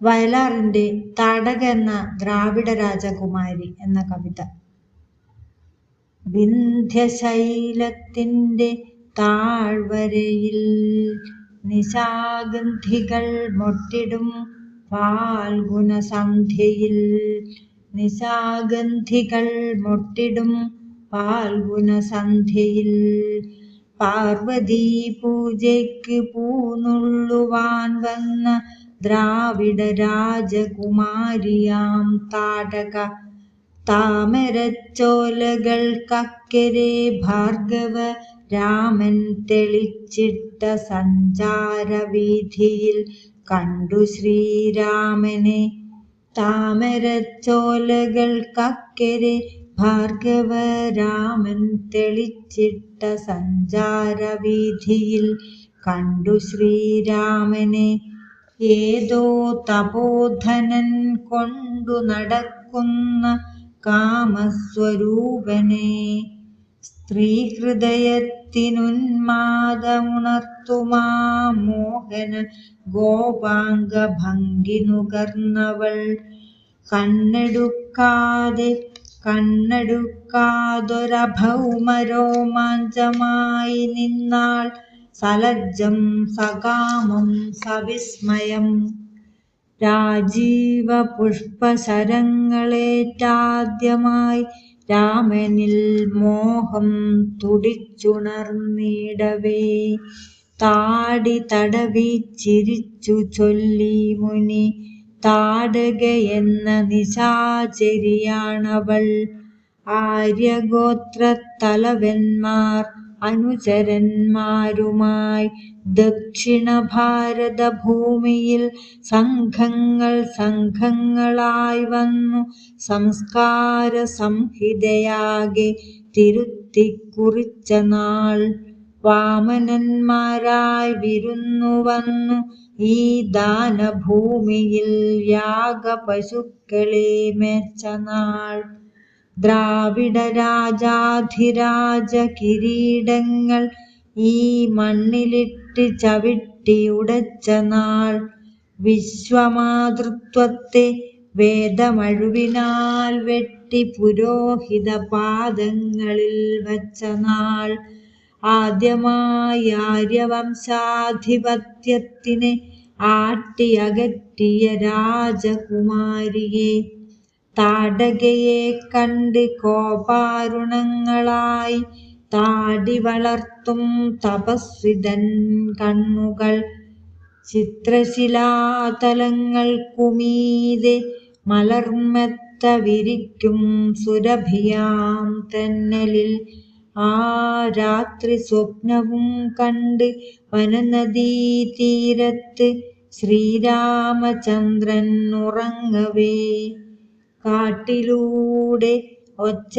വയലാറിന്റെ താടക എന്ന ദ്രാവിഡ രാജകുമാരി എന്ന കവിത. വിന്ധ്യശൈലത്തിന്റെ താഴ്വരയിൽ നിശാഗന്ധികൾ മൊട്ടിടും പാൽഗുണസന്ധ്യയിൽ നിശാഗന്ധികൾ മൊട്ടിടും പാൽഗുണസന്ധ്യയിൽ പാർവതീ പൂജയ്ക്ക് പൂനുള്ളുവാൻ വന്ന ദ്രാവിഡ രാജകുമാരിയാം താടക താമരച്ചോലകൾക്കക്കരെ ഭാർഗവ രാമൻ തെളിച്ചിട്ട സഞ്ചാരവീഥിയിൽ കണ്ടു ശ്രീരാമനെ. താമരച്ചോലകൾക്കക്കരെ ഭാർഗവ രാമൻ തെളിച്ചിട്ട സഞ്ചാരവീഥിയിൽ കണ്ടു ശ്രീരാമനെ. ഏതോ തപോധനൻ കൊണ്ടു നടക്കുന്ന കാമസ്വരൂപനെ സ്ത്രീഹൃദയത്തിനുന്മാദമുണർത്തുമാ മോഹന ഗോപാംഗ ഭംഗി നുകർന്നവൾ കണ്ണെടുക്കാതെ കണ്ണെടുക്കാതൊരഭൗമരോമാഞ്ചമായി നിന്നാൾ സലജ്ജം സകാമം സവിസ്മയം. രാജീവ പുഷ്പശരങ്ങളേറ്റാദ്യമായി രാമനിൽ മോഹം തുടിച്ചുണർന്നിടവേ. താടി തടവി ചിരിച്ചു ചൊല്ലി മുനി താടകയെന്ന നിശാചരിയാണവൾ. ആര്യഗോത്രത്തലവന്മാർ അനുചരന്മാരുമായി ദക്ഷിണ ഭാരത ഭൂമിയിൽ സംഘങ്ങൾ സംഘങ്ങളായി വന്നു. സംസ്കാര സംഹിതയാകെ തിരുത്തിക്കുറിച്ച നാൾ വാമനന്മാരായി വിരുന്നു വന്നു. ഈ ദാനഭൂമിയിൽ യാഗപശുക്കളെ മെച്ച നാൾ ദ്രാവിഡ രാജാധിരാജ കിരീടങ്ങൾ ഈ മണ്ണിലിട്ട് ചവിട്ടിയുടച്ച നാൾ വിശ്വമാതൃത്വത്തെ വേദമഴുവിനാൽ വെട്ടി പുരോഹിത പാദങ്ങളിൽ വച്ച നാൾ ആദ്യമായി ആര്യവംശാധിപത്യത്തിനെ ആട്ടിയകറ്റിയ രാജകുമാരിയെ താടകയെ കണ്ട് കോപാരുണങ്ങളായി താടി വളർത്തും തപസ്വിതൻ കണ്ണുകൾ. ചിത്രശിലാതലങ്ങൾ കുമീതെ മലർമെത്ത വിരിക്കും സുരഭിയാം തെന്നലിൽ. ആ രാത്രി സ്വപ്നവും കണ്ട് വനനദീ തീരത്ത് ശ്രീരാമചന്ദ്രൻ ഉറങ്ങവേ. കാട്ടിലൂടെ ഒച്ചയുണ്ടാക്കാതെ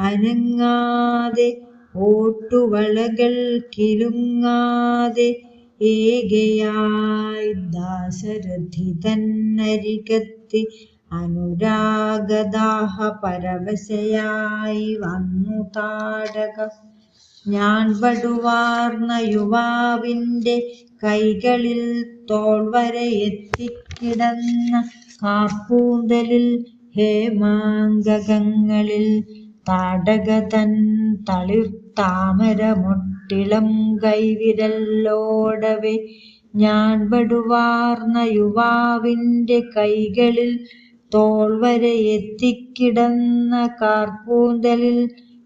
അനങ്ങാതെ ഓട്ടുവളകൾ കിലുങ്ങാതെ ഏകയായി ദാശരഥി തന്നരികത്ത് അനുരാഗദാഹ പരവശയായി വന്നു താടക. ഞാൻ വടുവാർന്ന യുവാവിന്റെ കൈകളിൽ തോൾവരെ എത്തിക്കിടന്ന കാർക്കൂന്തലിൽ ഹേമാങ്കകങ്ങളിൽ താടകതൻ തളിർ താമരമൊട്ടിളം കൈവിരലോടവെ ഞാൻ വടുവാർന്ന യുവാവിന്റെ കൈകളിൽ തോൾവരെ എത്തിക്കിടന്ന കാർക്കൂന്തലിൽ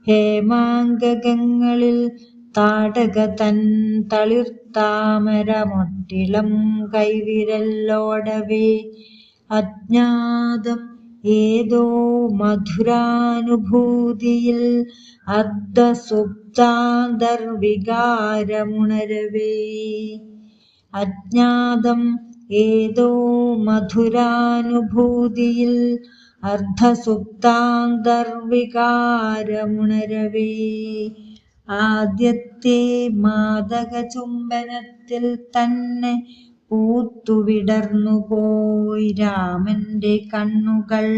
ഹേമാങ്കകങ്ങളിൽ താടകതൻ തളിർത്താമര മുട്ടിളം കൈവിരലോടവേ അജ്ഞാതം ഏതോ മധുരാനുഭൂതിയിൽ അർദ്ധസുപ്താന്തർവികാരമുണരവേ. അജ്ഞാതം ഏതോ മധുരാനുഭൂതിയിൽ അർദ്ധസുപ്താന്തർവികാരമുണരവേ. ആദ്യത്തെ മാതക ചുംബനത്തിൽ തന്നെ പൂത്തുവിടർന്നു പോയി രാമന്റെ കണ്ണുകൾ.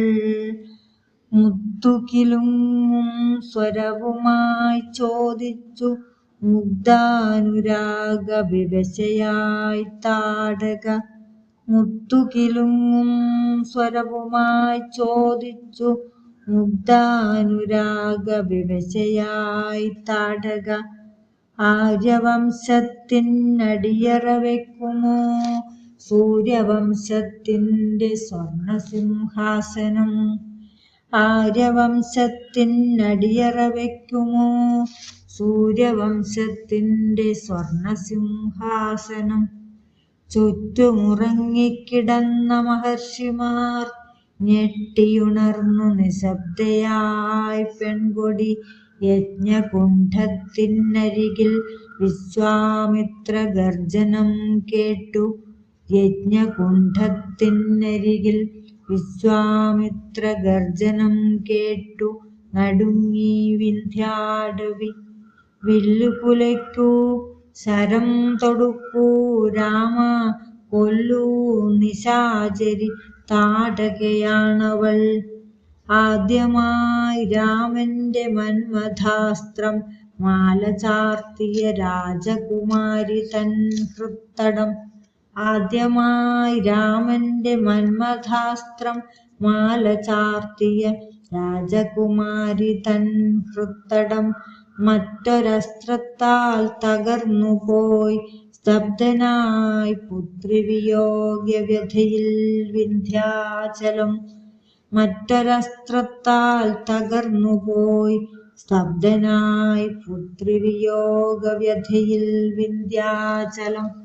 മുത്തുകിലുങ്ങും സ്വരവുമായി ചോദിച്ചു മുഗ്ധാനുരാഗ വിവശയായി താടക. മുത്തുകിലുങ്ങും സ്വരവുമായി ചോദിച്ചു മുഗ്ധാനുരാഗ വിവശയായി താടക. ആര്യവംശത്തിനടിയറ വെക്കുമോ സൂര്യവംശത്തിന്റെ സ്വർണസിംഹാസനം ആര്യവംശത്തിനടിയറ വെക്കുമോ സൂര്യവംശത്തിന്റെ സ്വർണസിംഹാസനം ചുറ്റുമുറങ്ങിക്കിടന്ന മഹർഷിമാർ ഞെട്ടിയുണർന്നു നിശബ്ദയായി പെൺകൊടി യജ്ഞകുണ്ഠത്തിനരികിൽ വിശ്വാമിത്ര ഗർജനം കേട്ടു. യജ്ഞകുണ്ഠത്തിനരികിൽ വിശ്വാമിത്ര ഗർജനം കേട്ടു. നടുങ്ങി വിന്ധ്യാടവി വില്ലുകുലയ്ക്കൂ ശരം തൊടുക്കൂ. രാമ കൊല്ലൂ നിശാചരി താടകയാണവൾ. ആദ്യമായി രാമന്റെ മന്മഥാസ്ത്രം മാലചാർത്തിയ രാജകുമാരി തൻ ഹൃത്തടം. ആദ്യമായി രാമന്റെ മന്മഥാസ്ത്രം മാലചാർത്തിയ രാജകുമാരി തൻ ഹൃത്തടം മറ്റൊരസ്ത്രത്താൽ തകർന്നുപോയി. സ്തബ്ധനായി പുത്രിവിയോഗ്യവ്യഥയിൽ വിന്ധ്യാചലം മറ്റൊരസ്ത്രത്താൽ തകർന്നുപോയി. സ്തബ്ധനായി പുത്രിവിയോഗവ്യഥയിൽ വിന്ധ്യാചലം